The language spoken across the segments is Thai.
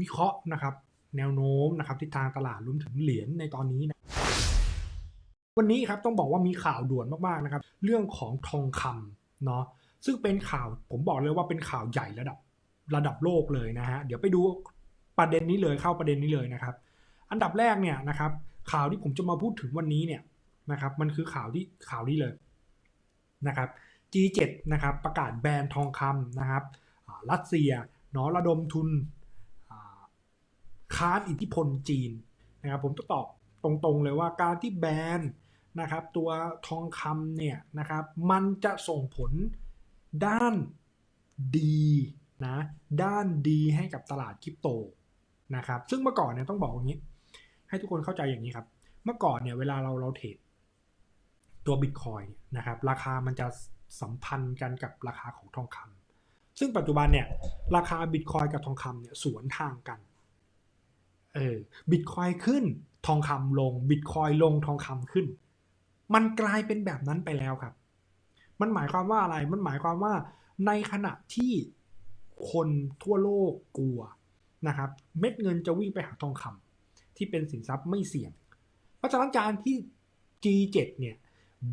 วิเคราะห์นะครับ แนวโน้มนะครับทิศทางตลาดรวมถึงเหรียญในตอนนี้นะวันนี้ครับต้องบอกว่ามีข่าวด่วนมากๆนะครับ เรื่องของทองคำเนาะซึ่งเป็นข่าวผมบอกเลยว่าเป็นข่าวใหญ่ระดับระดับโลกเลยนะฮะเดี๋ยวไปดูประเด็นนี้เลยเข้าประเด็นนี้เลยนะครับ อันดับแรกเนี่ยนะครับ ข่าวที่ผมจะมาพูดถึงวันนี้เนี่ยนะครับ มันคือข่าวที่ข่าวนี้เลยนะครับ G7 นะครับประกาศแบนทองคำนะครับรัสเซียเนาะระดมทุน ค้านอิทธิพลจีนนะครับผมต้องตอบตรงๆเลยว่าการที่แบนนะครับตัวทองคำเนี่ยนะครับมันจะส่งผลด้านดีนะด้านดีให้กับตลาดคริปโตนะครับซึ่งเมื่อก่อนเนี่ยต้องบอกอย่างนี้ ให้ทุกคนเข้าใจอย่างนี้ครับ เมื่อก่อนเนี่ยเวลาเราเราเทรดตัวบิตคอยนะครับราคามันจะสัมพันธ์กันกับราคาของทองคำซึ่งปัจจุบันเนี่ยราคาบิตคอยกับทองคำเนี่ยสวนทางกัน เออบิตคอยขึ้นทองคำลงบิตคอยลงทองคำขึ้น มันกลายเป็นแบบนั้นไปแล้วครับ มันหมายความว่าอะไรมันหมายความว่าในขณะที่คนทั่วโลกกลัวนะครับเม็ดเงินจะวิ่งไปหาทองคำที่เป็นสินทรัพย์ไม่เสี่ยง เพราะฉะนั้นการที่ G7 เนี่ย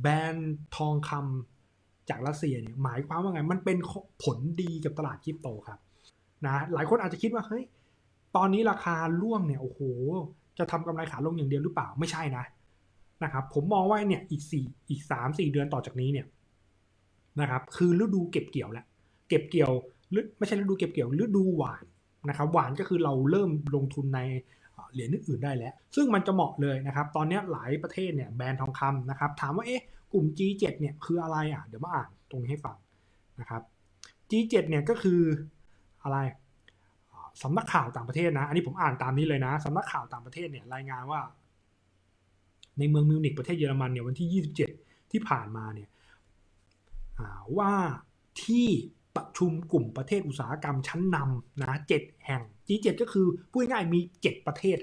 แบนทองคำจากรัสเซียเนี่ยหมายความว่าไง มันเป็นผลดีกับตลาดคริปโตครับนะหลายคนอาจจะคิดว่าเฮ้ย ตอนนี้ราคาร่วงเนี่ยโอ้โห จะทำกำไรขาลงอย่างเดียวหรือเปล่าไม่ใช่นะนะครับ ผมมองว่าเนี่ยอีกสี่อีกสามสี่เดือนต่อจากนี้เนี่ยนะครับ คือฤดูเก็บเกี่ยวแล้วเก็บเกี่ยวไม่ใช่ฤดูเก็บเกี่ยวฤดูหวานนะครับหวานก็คือเราเริ่มลงทุนในเหรียญอื่นได้แล้ว ซึ่งมันจะเหมาะเลยนะครับ ตอนนี้หลายประเทศเนี่ยแบนทองคำนะครับ ถามว่าเอ๊ะกลุ่ม G7 เนี่ยคืออะไรอะ เดี๋ยวมาอ่านตรงนี้ให้ฟังนะครับ G7 เนี่ยก็คืออะไร สำนักข่าวต่างประเทศนะ อันนี้ผมอ่านตามนี้เลยนะสำนักข่าวต่างประเทศเนี่ยรายงานว่า ในเมืองมิวนิกประเทศเยอรมันเนี่ยวันที่ 27 ที่ผ่านมาเนี่ยว่าที่ประชุมกลุ่มประเทศอุตสาหกรรมชั้นนำนะเจ็ดแห่ง G7 ก็คือพูดง่ายมี 7 ประเทศ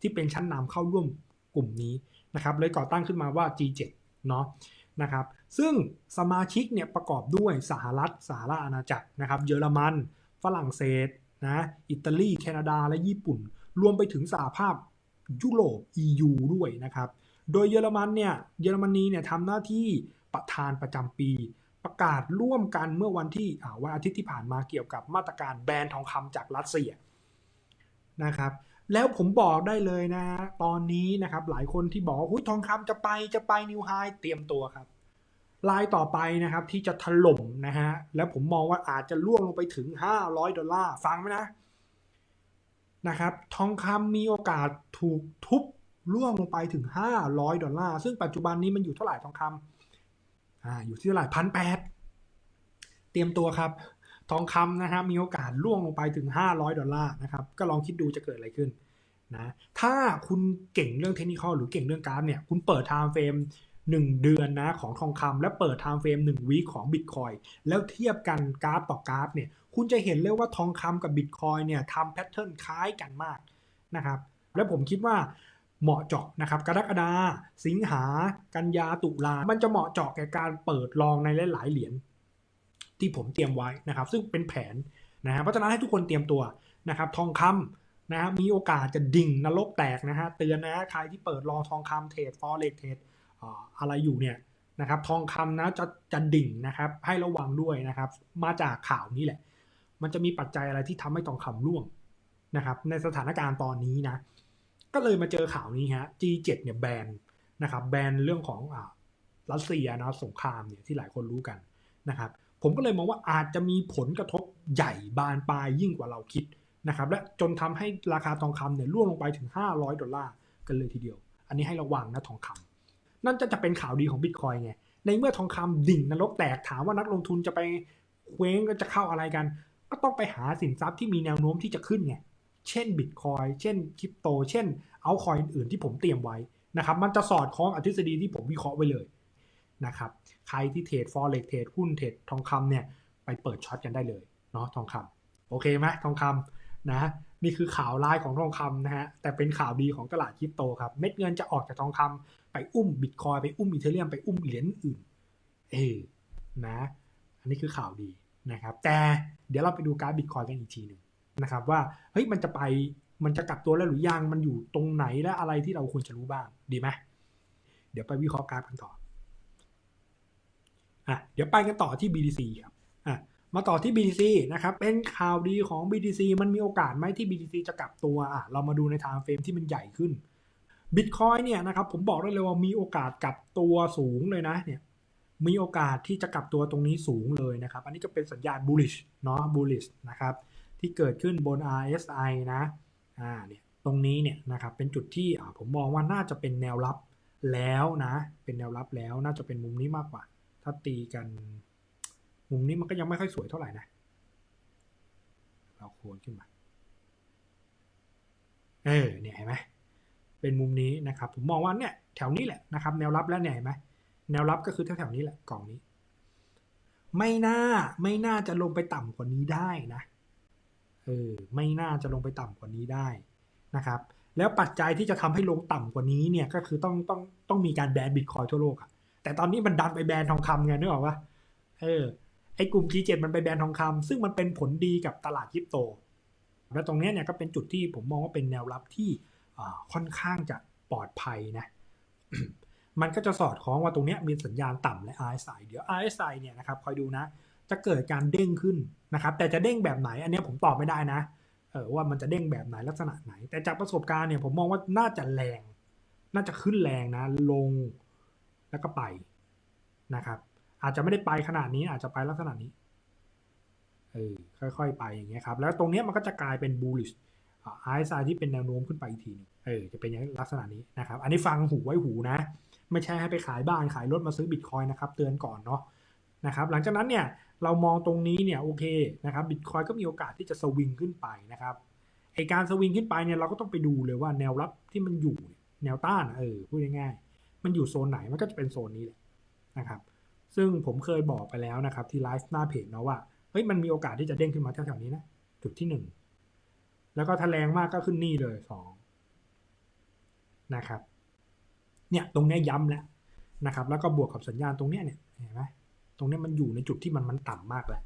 ที่เป็นชั้นนำเข้าร่วมกลุ่มนี้นะครับเลยก่อตั้งขึ้นมาว่า G7 เนาะนะครับ ซึ่งสมาชิกเนี่ยประกอบด้วยสหรัฐสหราชอาณาจักรนะครับ เยอรมัน ฝรั่งเศส นะอิตาลีแคนาดาและญี่ปุ่น รวมไปถึงสหภาพยุโรป EU ด้วยนะครับ โดยเยอรมันเนี่ยเยอรมนีเนี่ยทำหน้าที่ประธานประจำปี ประกาศร่วมกันเมื่อวันที่วันอาทิตย์ที่ผ่านมาเกี่ยวกับมาตรการแบนทองคำจากรัสเซียนะครับแล้วผมบอกได้เลยนะ ตอนนี้นะครับหลายคนที่บอกว่าทองคำจะไปจะไปนิวไฮเตรียมตัวครับ ลายต่อไปนะครับที่จะถล่มนะฮะแล้วผมมองว่าอาจจะล่วงลงไปถึง 500 ดอลลาร์ฟังไหมนะนะครับทองคำมีโอกาสถูกทุบล่วงลงไปถึง 500 ดอลลาร์ซึ่งปัจจุบันนี้มันอยู่เท่าไหร่ทองคำอ่าอยู่ที่เท่าไหร่พันแปดเตรียมตัวครับ ทองคำนะฮะมีโอกาสล่วงลงไปถึง 500 ดอลลาร์นะครับก็ลองคิดดูจะเกิดอะไรขึ้นนะถ้าคุณเก่งเรื่องเทคนิคหรือเก่งเรื่องกราฟเนี่ยคุณเปิดไทม์เฟรม 1 เดือนนะของทองคำและเปิดไทม์เฟรม1วีคของบิตคอยแล้วเทียบกันกราฟต่อกราฟเนี่ยคุณจะเห็นเลยว่าทองคำกับบิตคอยเนี่ยทำแพทเทิร์นคล้ายกันมากนะครับและผมคิดว่าเหมาะเจาะนะครับกรกฎาสิงหา กันยาตุลา มันจะเหมาะเจาะแก่การเปิดลองในหลายๆเหรียญที่ผมเตรียมไว้นะครับ ซึ่งเป็นแผนนะฮะเพราะฉะนั้นให้ทุกคนเตรียมตัวนะครับทองคำนะมีโอกาสจะดิ่งนรกแตกนะฮะเตือนนะใครที่เปิดรองทองคำเทรดฟอเร็กเทรด อะไรอยู่เนี่ยนะครับ ทองคำนะจะจะดิ่งนะครับ ให้ระวังด้วยนะครับ มาจากข่าวนี้แหละ มันจะมีปัจจัยอะไรที่ทำให้ทองคำร่วงนะครับ ในสถานการณ์ตอนนี้นะ ก็เลยมาเจอข่าวนี้ฮะ G7 เนี่ยแบนนะครับ แบนเรื่องของอ่ารัสเซียนะสงครามเนี่ยที่หลายคนรู้กันนะครับ ผมก็เลยมองว่าอาจจะมีผลกระทบใหญ่บานปลายยิ่งกว่าเราคิดนะครับ และจนทำให้ราคาทองคำเนี่ยร่วงลงไปถึง 500 ดอลลาร์กันเลยทีเดียว อันนี้ให้ระวังนะทองคำ นั่นจะจะเป็นข่าวดีของบิตคอยไง ในเมื่อทองคำดิ่งนรกแตกถามว่านักลงทุนจะไปเคว้งก็จะเข้าอะไรกัน ก็ต้องไปหาสินทรัพย์ที่มีแนวโน้มที่จะขึ้นไง เช่นบิตคอยเช่นคริปโต เช่นเอาคอยอื่นที่ผมเตรียมไว้นะครับ มันจะสอดคล้องอทฤษฎีที่ผมวิเคราะห์ไว้เลยนะครับ ใครที่เทรดฟอเร็กเทรดหุ้นเทรดทองคำเนี่ยไปเปิดช็อตกันได้เลยเนาะทองคำโอเคไหมทองคำนะ นี่คือข่าวร้ายของทองคำนะฮะแต่เป็นข่าวดีของตลาดคริปโตครับเม็ดเงินจะออกจากทองคำไปอุ้มบิตคอยไปอุ้มอีเทเรียมไปอุ้มเหรียญอื่น เออนะ อันนี้คือข่าวดีนะครับ แต่เดี๋ยวเราไปดูการบิตคอยกันอีกทีหนึ่งนะครับ ว่าเฮ้ยมันจะไปมันจะกลับตัวแล้วหรือยังมันอยู่ตรงไหนและอะไรที่เราควรจะรู้บ้างดีไหมเดี๋ยวไปวิเคราะห์กาฟกันต่ออะเดี๋ยวไปกันต่อที่ BTC ครับอะ มาต่อที่ BTC นะครับ เป็นข่าวดีของ BTC มันมีโอกาสไหมที่ BTC จะกลับตัวอะเรามาดูในทางเฟรมที่มันใหญ่ขึ้น Bitcoin เนี่ยนะครับผมบอกได้เลยว่ามีโอกาสกลับตัวสูงเลยนะเนี่ยมีโอกาสที่จะกลับตัวตรงนี้สูงเลยนะครับ อันนี้ก็เป็นสัญญาณ bullish เนาะ bullish นะครับที่เกิดขึ้นบน RSI นะอ่าเนี่ยตรงนี้เนี่ยนะครับเป็นจุดที่ผมมองว่าน่าจะเป็นแนวรับแล้วนะ เป็นแนวรับแล้วน่าจะเป็นมุมนี้มากกว่า ถ้าตีกัน มุมนี้มันก็ยังไม่ค่อยสวยเท่าไหร่นะ เราโคนขึ้นมา เออ เนี่ยเห็นไหมเป็นมุมนี้นะครับ ผมมองว่าเนี่ยแถวนี้แหละนะครับ แนวรับแล้วเนี่ยเห็นไหมแนวรับก็คือแถวๆนี้แหละกล่องนี้ ไม่น่าไม่น่าจะลงไปต่ำกว่านี้ได้นะ เออ ไม่น่าจะลงไปต่ำกว่านี้ได้นะครับ แล้วปัจจัยที่จะทำให้ลงต่ำกว่านี้เนี่ยก็คือต้องต้องต้องมีการแบนบิตคอยทั่วโลกอะแต่ตอนนี้มันดันไปแบนทองคำไงนึกออกปะเออ ไอ้กลุ่ม G7 มันไปแบนทองคำซึ่งมันเป็นผลดีกับตลาดคริปโต แล้วตรงเนี้ยเนี่ยก็เป็นจุดที่ผมมองว่าเป็นแนวรับที่ค่อนข้างจะปลอดภัยนะ มันก็จะสอดคล้องว่าตรงเนี้ยมีสัญญาณต่ำและ RSI เดี๋ยว RSI เนี่ยนะครับคอยดูนะ จะเกิดการเด้งขึ้นนะครับ แต่จะเด้งแบบไหน อันนี้ผมตอบไม่ได้นะออว่ามันจะเด้งแบบไหนลักษณะไหน แต่จากประสบการณ์เนี่ยผมมองว่าน่าจะแรง น่าจะขึ้นแรงนะ ลงแล้วก็ไปนะครับ อาจจะไม่ได้ไปขนาดนี้ อาจจะไปลักษณะนี้เออค่อยๆ ไปอย่างเงี้ยครับ แล้วตรงเนี้ยมันก็จะกลายเป็น bullish อ่า RSI ที่เป็นแนวโน้มขึ้นไปอีกทีหนึงเออจะเป็นอย่างลักษณะนี้นะครับ อันนี้ฟังหูไว้หูนะ ไม่ใช่ให้ไปขายบ้านขายรถมาซื้อบิตคอยนะครับ เตือนก่อนเนาะนะครับหลังจากนั้นเนี่ยเรามองตรงนี้เนี่ยโอเคนะครับบิตคอยก็มีโอกาสที่จะสวิงขึ้นไปนะครับไอการสวิงขึ้นไปเนี่ยเราก็ต้องไปดูเลยว่าแนวรับที่มันอยู่แนวต้านเออพูดง่ายๆมันอยู่โซนไหนมันก็จะเป็นโซนนี้แหละนะครับ ซึ่งผมเคยบอกไปแล้วนะครับที่ไลฟ์หน้าเพจเนาะว่าเฮ้ยมันมีโอกาสที่จะเด้งขึ้นมาแถวๆนี้นะจุดที่หนึ่งแล้วก็ถ้าแรงมากก็ขึ้นนี่เลยสองนะครับเนี่ยตรงเนี้ยย้ำแล้วนะครับแล้วก็บวกกับสัญญาณตรงเนี้ยเนี่ยเห็นไหมตรงเนี้ยมันอยู่ในจุดที่มันมันต่ำมากแล้ว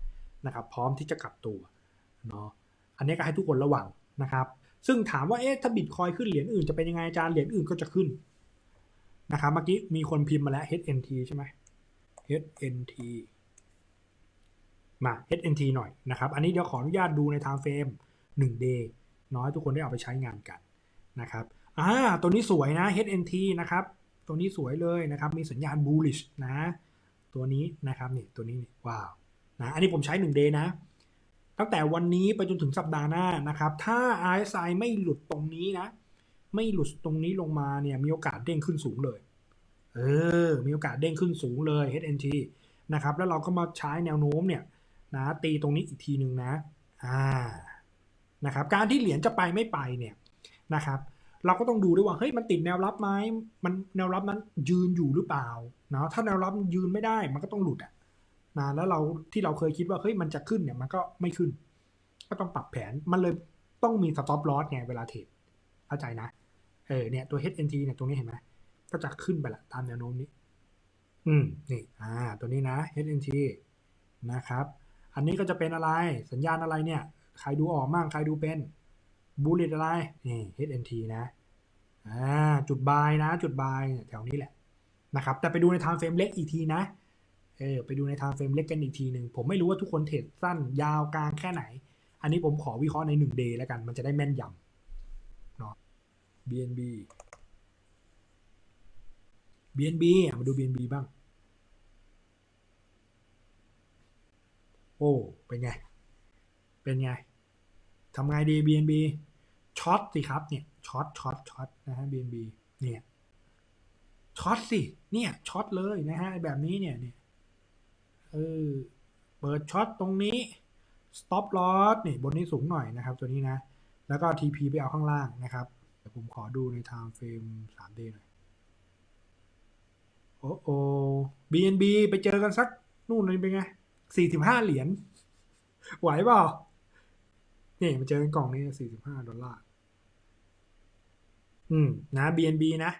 นะครับพร้อมที่จะกลับตัวเนาะอันนี้ก็ให้ทุกคนระวังนะครับ ซึ่งถามว่าเอ๊ะถ้าบิตคอยขึ้นเหรียญอื่นจะเป็นยังไงอาจารย์เหรียญอื่นก็จะขึ้นนะครับเมื่อกี้มีคนพิมพ์มาแล้ว HNT ใช่ไหม HNT มา HNT หน่อยนะครับ อันนี้เดี๋ยวขออนุญาตดูใน time frame 1 day น้อยทุกคนได้เอาไปใช้งานกันนะครับอ่าตัวนี้สวยนะ HNT นะครับ ตัวนี้สวยเลยนะครับ มีสัญญาณ bullish นะ ตัวนี้นะครับนี่ตัวนี้นี่ว้าวนะอันนี้ผมใช้ 1 day นะ ตั้งแต่วันนี้ไปจนถึงสัปดาห์หน้านะครับ ถ้า RSI ไม่หลุดตรงนี้นะ ไม่หลุดตรงนี้ลงมาเนี่ยมีโอกาสเด้งขึ้นสูงเลย เออ มีโอกาสเด้งขึ้นสูงเลย HNT นะครับ แล้วเราก็มาใช้แนวโน้มเนี่ยนะตีตรงนี้อีกทีหนึ่งนะ อ่า นะครับ การที่เหรียญจะไปไม่ไปเนี่ยนะครับ เราก็ต้องดูด้วยว่า เฮ้ย มันติดแนวรับไหมมันแนวรับนั้นยืนอยู่หรือเปล่านะถ้าแนวรับยืนไม่ได้ มันก็ต้องหลุดอะนะ แล้วเราที่เราเคยคิดว่า เฮ้ย มันจะขึ้นเนี่ย มันก็ไม่ขึ้น ก็ต้องปรับแผน มันเลยต้องมี stop loss ไงเวลาเทรด เข้าใจนะ เออ เนี่ย ตัว HNT เนี่ย ตรงนี้เห็นไหม ก็จะขึ้นไปละตามแนวโน้มนี้ อืม นี่ อ่า ตัวนี้นะ HNT นะครับ อันนี้ก็จะเป็นอะไร สัญญาณอะไรเนี่ย ใครดูออกมั่ง ใครดูเป็นบูลเลตอะไร นี่ HNT นะ อ่า จุดบายนะ จุดบายแถวนี้แหละ นะครับ แต่ไปดูใน time frame เล็กอีกทีนะ เออ ไปดูใน time frame เล็กกันอีกทีหนึ่ง ผมไม่รู้ว่าทุกคนเทรดสั้น ยาวกลางแค่ไหน อันนี้ผมขอวิเคราะห์ใน1 day แล้วกัน มันจะได้แม่นยำเนาะ BNB BNB อะมาดู BNB บ้าง โอ้ เป็นไง เป็นไงทำไงดี BNB ช็อตสิครับเนี่ยช็อตช็อตช็อตนะฮะ BNB เนี่ยช็อตสิเนี่ยช็อตเลยนะฮะแบบนี้เนี่ยเนี่ยเออเปิดช็อตตรงนี้ stop loss นี่บนนี้สูงหน่อยนะครับ ตัวนี้นะ แล้วก็ TP ไปเอาข้างล่างนะครับเดี๋ยวผมขอดูใน time frame 3D หน่อย โอ้โอ BNB ไปเจอกันสัก นู่นนี่เป็นไงสี่ถึงห้าเหรียญไหวเปล่านี่มาเจอกันกล่องนี้สี่สิบห้าดอลลาร์ อืม นะ BNB นะ